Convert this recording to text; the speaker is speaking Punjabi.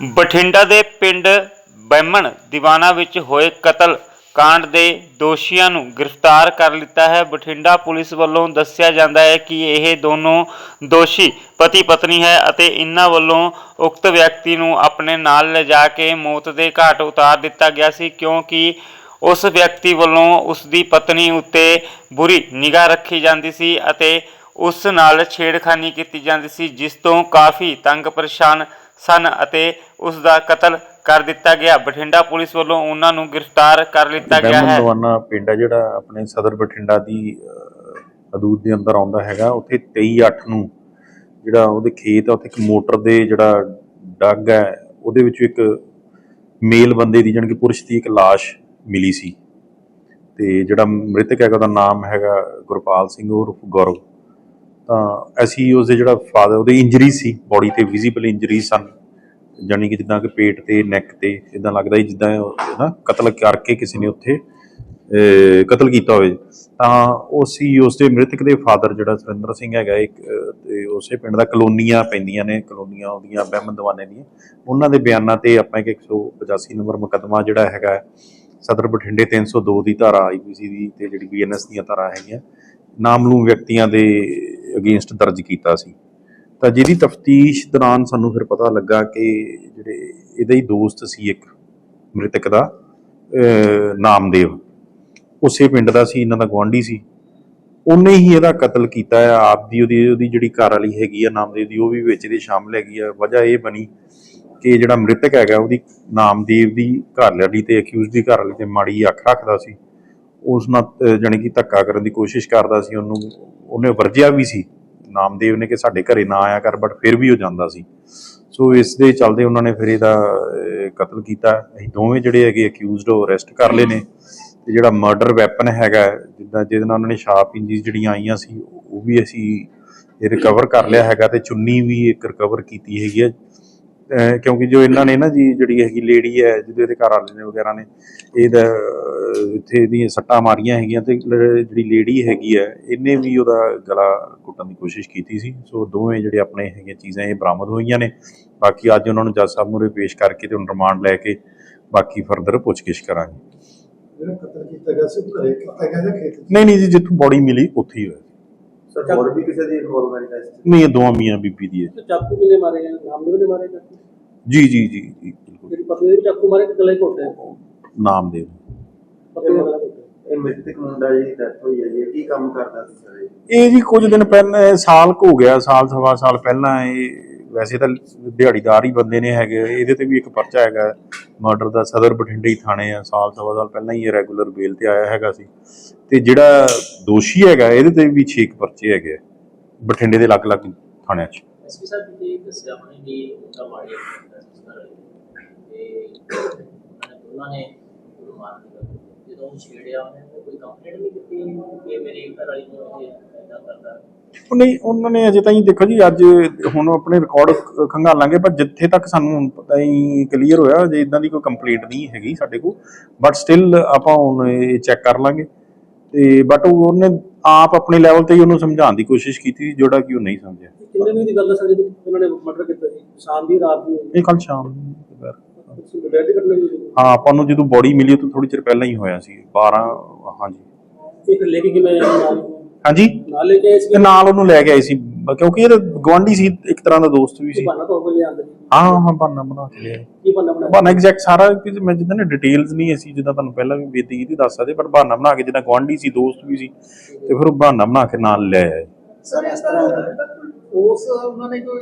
ਬਠਿੰਡਾ ਦੇ ਪਿੰਡ ਬੈਮਣ ਦੀਵਾਨਾ ਵਿੱਚ ਹੋਏ ਕਤਲ ਕਾਂਡ ਦੇ ਦੋਸ਼ੀਆਂ ਨੂੰ ਗ੍ਰਿਫਤਾਰ ਕਰ ਲਿੱਤਾ ਹੈ। ਬਠਿੰਡਾ ਪੁਲਿਸ ਵੱਲੋਂ ਦੱਸਿਆ ਜਾਂਦਾ ਹੈ ਕਿ ਇਹ ਦੋਨੋਂ ਦੋਸ਼ੀ ਪਤੀ ਪਤਨੀ ਹੈ ਅਤੇ ਇਹਨਾਂ ਵੱਲੋਂ ਉਕਤ ਵਿਅਕਤੀ ਨੂੰ ਆਪਣੇ ਨਾਲ ਲਿਜਾ ਕੇ ਮੌਤ ਦੇ ਘਾਟ ਉਤਾਰ ਦਿੱਤਾ ਗਿਆ ਸੀ ਕਿਉਂਕਿ ਉਸ ਵਿਅਕਤੀ ਵੱਲੋਂ ਉਸ ਦੀ ਪਤਨੀ ਉੱਤੇ ਬੁਰੀ ਨਿਗਾਹ ਰੱਖੀ ਜਾਂਦੀ ਸੀ ਅਤੇ ਉਸ ਨਾਲ ਛੇੜਖਾਨੀ ਕੀਤੀ ਜਾਂਦੀ ਸੀ, ਜਿਸ ਤੋਂ ਕਾਫੀ ਤੰਗ ਪਰੇਸ਼ਾਨ ਸਨ ਅਤੇ ਉਸ ਦਾ ਕਤਲ ਕਰ ਦਿੱਤਾ ਗਿਆ। ਬਠਿੰਡਾ ਪੁਲਿਸ ਵੱਲੋਂ ਉਹਨਾਂ ਨੂੰ ਗ੍ਰਿਫਤਾਰ ਕਰ ਲਿੱਤਾ ਗਿਆ ਹੈ। ਦਵਾਨਾ ਪਿੰਡ ਹੈ ਜਿਹੜਾ ਆਪਣੇ ਸਦਰ ਬਠਿੰਡਾ ਦੀ ਅਹ, ਹਦੂਦ ਦੇ ਅੰਦਰ ਆਉਂਦਾ ਹੈਗਾ। ਉੱਥੇ 23/8 ਨੂੰ ਜਿਹੜਾ ਉਹਦੇ ਖੇਤ ਆ ਉੱਥੇ ਇੱਕ ਮੋਟਰ ਦੇ ਜਿਹੜਾ ਡੱਗ ਹੈ ਉਹਦੇ ਵਿੱਚ ਇੱਕ ਮੇਲ ਬੰਦੇ ਦੀ ਜਾਣੀ ਕਿ ਪੁਰਸ਼ ਦੀ ਇੱਕ ਲਾਸ਼ ਮਿਲੀ ਸੀ। ਤੇ ਜਿਹੜਾ ਮ੍ਰਿਤਕ ਹੈਗਾ ਉਹਦਾ ਨਾਮ ਹੈਗਾ ਗੁਰਪਾਲ ਸਿੰਘ ਉਰਫ ਗੌਰਵ। ਤਾਂ ਅਸੀਂ ਉਸਦੇ ਜਿਹੜਾ ਫਾਦਰ ਉਹਦੇ ਇੰਜਰੀ ਸੀ ਬੋਡੀ ਤੇ ਵਿਜ਼ੀਬਲ ਇੰਜਰੀ ਸਨ। ਜਾਣੀ ਕਿ ਜਿੱਦਾਂ ਕਿ ਪੇਟ ਤੇ ਨੈਕ ਤੇ ਇਦਾਂ ਲੱਗਦਾ ਸੀ ਜਿੱਦਾਂ ਉਹ ਨਾ ਕਤਲ ਕਰਕੇ ਕਿਸੇ ਨੇ ਉੱਥੇ ਕਤਲ ਕੀਤਾ ਹੋਵੇ। ਤਾਂ ਉਹ ਸੀ ਉਸਦੇ ਮ੍ਰਿਤਕ ਦੇ ਫਾਦਰ ਜਿਹੜਾ ਸੁਰਿੰਦਰ ਸਿੰਘ ਹੈਗਾ ਇੱਕ ਅਹ, ਤੇ ਉਸੇ ਪਿੰਡ ਦਾ ਕਲੋਨੀਆਂ ਪੈਂਦੀਆਂ ਨੇ ਕਲੋਨੀਆਂ ਉਹਦੀਆਂ ਬਹਿਮਨ ਦਵਾਨੇ ਦੀਆਂ। ਉਹਨਾਂ ਦੇ ਬਿਆਨਾਂ ਤੇ ਆਪਾਂ ਇੱਕ 185 ਨੰਬਰ ਮੁਕੱਦਮਾ ਜਿਹੜਾ ਹੈਗਾ ਸਦਰ ਬਠਿੰਡੇ 302 ਦੀ ਧਾਰਾ ਆਈਪੀਸੀ ਦੀ ਤੇ ਜਿਹੜੀ ਬੀਐਨਐਸ ਦੀਆਂ ਧਾਰਾ ਹੈਗੀਆਂ ਨਾਮਲੂਮ ਵਿਅਕਤੀਆਂ ਦੇ ਅਗੇਂਸਟ ਦਰਜ ਕੀਤਾ ਸੀ। ਤਾਂ ਜਿਹਦੀ ਤਫਤੀਸ਼ ਦੌਰਾਨ ਸਾਨੂੰ ਫਿਰ ਪਤਾ ਲੱਗਾ ਕਿ ਜਿਹੜੇ ਇਹਦਾ ਹੀ ਦੋਸਤ ਸੀ ਇੱਕ ਮ੍ਰਿਤਕ ਦਾ ਨਾਮਦੇਵ। ਉਸੇ ਪਿੰਡ ਦਾ ਸੀ, ਇਹਨਾਂ ਦਾ ਗੁਆਂਢੀ ਸੀ। ਉਹਨੇ ਹੀ ਇਹਦਾ ਕਤਲ ਕੀਤਾ ਹੈ ਆਪ ਦੀ ਉਹਦੀ ਉਹਦੀ ਜਿਹੜੀ ਘਰ ਵਾਲੀ ਹੈਗੀ ਆ ਨਾਮਦੇਵ ਦੀ, ਉਹ ਵੀ ਵਿੱਚ ਦੇ ਸ਼ਾਮਲ ਹੈਗੀ ਆ। ਵਜ੍ਹਾ ਇਹ ਬਣੀ ਕਿ ਜਿਹੜਾ ਮ੍ਰਿਤਕ ਹੈਗਾ, ਉਹਦੀ ਨਾਮਦੇਵ ਦੀ ਘਰ ਵਾਲੀ ਤੇ ਅਕਿਊਜ਼ ਦੀ ਘਰ ਵਾਲੀ ਤੇ ਮਾੜੀ ਅੱਖ ਰੱਖਦਾ ਸੀ। ਉਸ ਨਾਲ ਅਹ, ਜਾਣੀ ਕਿ ਧੱਕਾ ਕਰਨ ਦੀ ਕੋਸ਼ਿਸ਼ ਕਰਦਾ ਸੀ ਉਹਨੂੰ ਉਹਨੇ ਵਰਜਿਆ ਵੀ ਸੀ। ਨਾਮਦੇਵ ਨੇ ਕਿ ਸਾਡੇ ਘਰੇ ਨਾ ਆਇਆ ਕਰ ਬਟ ਫਿਰ ਵੀ ਉਹ ਜਾਂਦਾ ਸੀ। ਸੋ ਇਸ ਦੇ ਚੱਲਦੇ ਉਹਨਾਂ ਨੇ ਫਿਰ ਇਹਦਾ ਕਤਲ ਕੀਤਾ। ਅਸੀਂ ਦੋਵੇਂ ਜਿਹੜੇ ਹੈਗੇ ਅਕਿਊਜ਼ਡ ਉਹ ਅਰੈਸਟ ਕਰ ਲਏ ਨੇ। ਤੇ ਜਿਹੜਾ ਮਰਡਰ ਵੈਪਨ ਹੈਗਾ ਜਿੱਦਾਂ ਜਿਹਦੇ ਨਾਲ ਉਹਨਾਂ ਨੇ ਸ਼ਾਰਪ ਇੰਜੀਜ਼ ਜਿਹੜੀਆਂ ਆਈਆਂ ਸੀ ਉਹ ਵੀ ਅਸੀਂ ਇਹ ਰਿਕਵਰ ਕਰ ਲਿਆ ਹੈਗਾ ਤੇ ਚੁੰਨੀ ਵੀ ਇੱਕ ਰਿਕਵਰ ਕੀਤੀ ਹੈਗੀ ਹੈ। ਕਿਉਂਕਿ ਜੋ ਇਹਨਾਂ ਨੇ ਨਾ ਜੀ ਜਿਹੜੀ ਹੈਗੀ ਲੇਡੀ ਹੈ ਜਿਹਦੇ ਇਹਦੇ ਘਰ ਵਾਲੇ ਨੇ ਵਗੈਰਾ ਨੇ ਇਹਦਾ ਇੱਥੇ ਇਹਦੀਆਂ ਸੱਟਾਂ ਮਾਰੀਆਂ ਹੈਗੀਆਂ ਤੇ ਜਿਹੜੀ ਲੇਡੀ ਹੈਗੀ ਹੈ ਇਹਨੇ ਵੀ ਉਹਦਾ ਗਲਾ ਘੁੱਟਣ ਦੀ ਕੋਸ਼ਿਸ਼ ਕੀਤੀ ਸੀ। ਸੋ ਦੋਵੇਂ ਜਿਹੜੇ ਆਪਣੇ ਹੈਗੀਆਂ ਚੀਜ਼ਾਂ ਇਹ ਬਰਾਮਦ ਹੋਈਆਂ ਨੇ। ਬਾਕੀ ਅੱਜ ਉਹਨਾਂ ਨੂੰ ਜੱਜ ਸਾਹਿਬ ਮੂਹਰੇ ਪੇਸ਼ ਕਰਕੇ ਤੇ ਹੁਣ ਰਿਮਾਂਡ ਲੈ ਕੇ ਬਾਕੀ ਫਰਦਰ ਪੁੱਛਗਿੱਛ ਕਰਾਂਗੇ। ਜਿਹੜਾ ਕਤਲ ਕੀਤਾ ਗਿਆ ਸੀ ਉਹ ਘਰੇ ਕੀਤਾ ਗਿਆ ਜਾਂ ਖੇਤ 'ਚ? ਨਹੀਂ ਨਹੀਂ ਜੀ ਜਿੱਥੋਂ ਬੋਡੀ ਮਿਲੀ ਉੱਥੇ ਹੀ ਹੋਇਆ ਸਰ ਹੋਰ ਵੀ ਕਿਸੇ ਦੀ ਇਨਵੋਲਵਮੈਂਟ ਹੈ? ਨਹੀਂ ਇਹ ਦੋਵਾਂ ਮੀਆਂ ਬੀਬੀ ਦੀ ਹੈ। ਤੇ ਚਾਕੂ ਕਿਨੇ ਮਾਰੇ ਆ ਨਾਮਦੇਵ ਨੇ ਮਾਰੇ ਚਾਕੂ? ਜੀ ਜੀ ਜੀ ਜੀ ਬਿਲਕੁਲ। ਤੇਰੀ ਪਤਨੀ ਦੇ ਚਾਕੂ ਮਾਰੇ ਕਿ ਗਲੇ ਘੋਟੇ ਨਾਮ ਦੇ ਪਤਨੀ ਦਾ ਗਲਾ ਘੋਟਿਆ ਇਹ ਮ੍ਰਿਤਕ ਮੁੰਡਾ ਜੀ ਡੈਥ ਹੋਈ ਹੈ ਜੀ ਇਹ ਕੀ ਕੰਮ ਕਰਦਾ ਸੀ ਸਰ ਇਹ? ਇਹ ਜੀ ਕੁਝ ਦਿਨ ਪਹਿਲਾਂ ਸਾਲ ਕੁ ਹੋ ਗਿਆ ਸਾਲ ਸਵਾ ਸਾਲ ਪਹਿਲਾਂ ਇਹ ਵੈਸੇ ਤਾਂ ਦਿਹਾੜੀਦਾਰ ਹੀ ਬੰਦੇ ਨੇ ਹੈਗੇ ਇਹਦੇ ਤੇ ਵੀ ਇੱਕ ਪਰਚਾ ਹੈਗਾ ਮਰਡਰ ਦਾ ਸਦਰ ਬਠਿੰਡੇ ਥਾਣੇ ਆ ਸਾਲ ਸਵਾ ਸਾਲ ਪਹਿਲਾਂ ਹੀ ਇਹ ਰੈਗੂਲਰ ਬੇਲ ਤੇ ਆਇਆ ਹੈਗਾ ਸੀ। ਤੇ ਜਿਹੜਾ ਦੋਸ਼ੀ ਹੈਗਾ ਇਹਦੇ ਤੇ ਵੀ 6 ਪਰਚੇ ਹੈਗੇ ਆ, ਬਠਿੰਡੇ ਦੇ ਅਲੱਗ-ਅਲੱਗ ਥਾਣਿਆਂ 'ਚ। ਐਸਪੀ ਸਾਹਿਬ ਜੀ ਦੱਸਿਆ ਹੋਣੇ ਕਿ ਉਹਦਾ ਮਾੜੀ ਸਿਸਟਰ ਤੇ ਉਹਨਾਂ ਨੇ ਉਹਨੂੰ ਮਾਰ ਦਿੱਤਾ। ਜਦੋਂ ਉਹ ਛੇੜਿਆ ਉਹਨੇ ਤਾਂ ਕੋਈ ਕੰਪਲੇਂਟ ਨਹੀਂ ਕੀਤੀ ਕਿ ਮੇਰੀ ਘਰ ਵਾਲੀ ਨੂੰ ਇਹ ਏਦਾਂ ਕਰਦਾ? ਉਹ ਨਹੀਂ ਉਹਨਾਂ ਨੇ ਅਜੇ ਤਾਈਂ ਦੇਖੋ ਜੀ ਅੱਜ ਹੁਣ ਆਪਣੇ ਰਿਕਾਰਡ ਖੰਗਾਲਾਂਗੇ ਪਰ ਜਿੱਥੇ ਤੱਕ ਸਾਨੂੰ ਹੁਣ ਪਤਾ ਹੀ ਕਲੀਅਰ ਹੋਇਆ ਜੇ ਇਦਾਂ ਦੀ ਕੋਈ ਕੰਪਲੇਂਟ ਨਹੀਂ ਹੈਗੀ ਸਾਡੇ ਕੋਲ ਬਟ ਸਟਿਲ ਆਪਾਂ ਹੁਣ ਇਹ ਚੈੱਕ ਕਰ ਲਾਂਗੇ। ਤੇ ਬਟ ਉਹਨੇ ਆਪ ਆਪਣੇ ਲੈਵਲ ਤੇ ਹੀ ਉਹਨੂੰ ਸਮਝਾਉਣ ਦੀ ਕੋਸ਼ਿਸ਼ ਕੀਤੀ ਜਿਹੜਾ ਕਿ ਉਹ ਨਹੀਂ ਸਮਝਿਆ। ਕਿੰਨੇ ਵਜੇ ਦੀ ਗੱਲ ਹੈ ਸਰ ਜਦੋਂ ਉਹਨਾਂ ਨੇ ਮਰਡਰ ਕੀਤਾ ਸੀ? ਸ਼ਾਮ ਦੀ ਰਾਤ ਦੀ? ਇਹ ਕੱਲ ਸ਼ਾਮ ਨੂੰ ਦੁਪਹਿਰ। ਹਾਂ ਆਪਾਂ ਨੂੰ ਜਦੋਂ ਬੋਡੀ ਮਿਲੀ ਉਹ ਤੋਂ ਥੋੜੀ ਚਿਰ ਪਹਿਲਾਂ ਹੀ ਹੋਇਆ ਸੀ 12 ਹਾਂਜੀ। ਇਹ ਫਿਰ ਲੈ ਕੇ ਕਿਵੇਂ ਆਏ ਨਾਲ? ਹਾਂਜੀ? ਨਾਲ ਲੈ ਕੇ ਆਏ ਸੀ? ਤੇ ਨਾਲ ਉਹਨੂੰ ਲੈ ਕੇ ਆਏ ਸੀ ਕਿਉਂਕਿ ਇਹ ਗਵਾਂਢੀ ਸੀ ਇੱਕ ਤਰ੍ਹਾਂ ਦਾ ਦੋਸਤ ਵੀ ਸੀ। ਬਹਾਨਾ ਤੋਂ ਹੋ ਹਾਂ ਬਾਨਾ ਬਣਾ ਕੇ ਲਿਆ ਕੀ ਬਹਾਨਾ ਬਣਾ ਬਹਾਨਾ ਐਗਜ਼ੈਕਟ ਸਾਰਾ ਕਿ ਮੈਂ ਜਿੱਦਾਂ ਨੇ ਡਿਟੇਲਸ ਨਹੀਂ ਅਸੀਂ ਜਿੱਦਾਂ ਤੁਹਾਨੂੰ ਪਹਿਲਾਂ ਵੀ ਬੇਤੀ ਕੀਤੀ ਦੱਸ ਸਕਦੇ ਪਰ ਬਹਾਨਾ ਬਣਾ ਕੇ ਜਿੱਦਾਂ ਗੁਆਂਢੀ ਸੀ ਦੋਸਤ ਵੀ ਸੀ ਤੇ ਫਿਰ ਉਹ ਬਹਾਨਾ ਬਣਾ ਕੇ ਨਾਲ ਲੈ ਆਏ। ਸਰ ਇਸ ਤਰ੍ਹਾਂ ਉਸ ਉਹਨਾਂ ਨੇ ਕੋਈ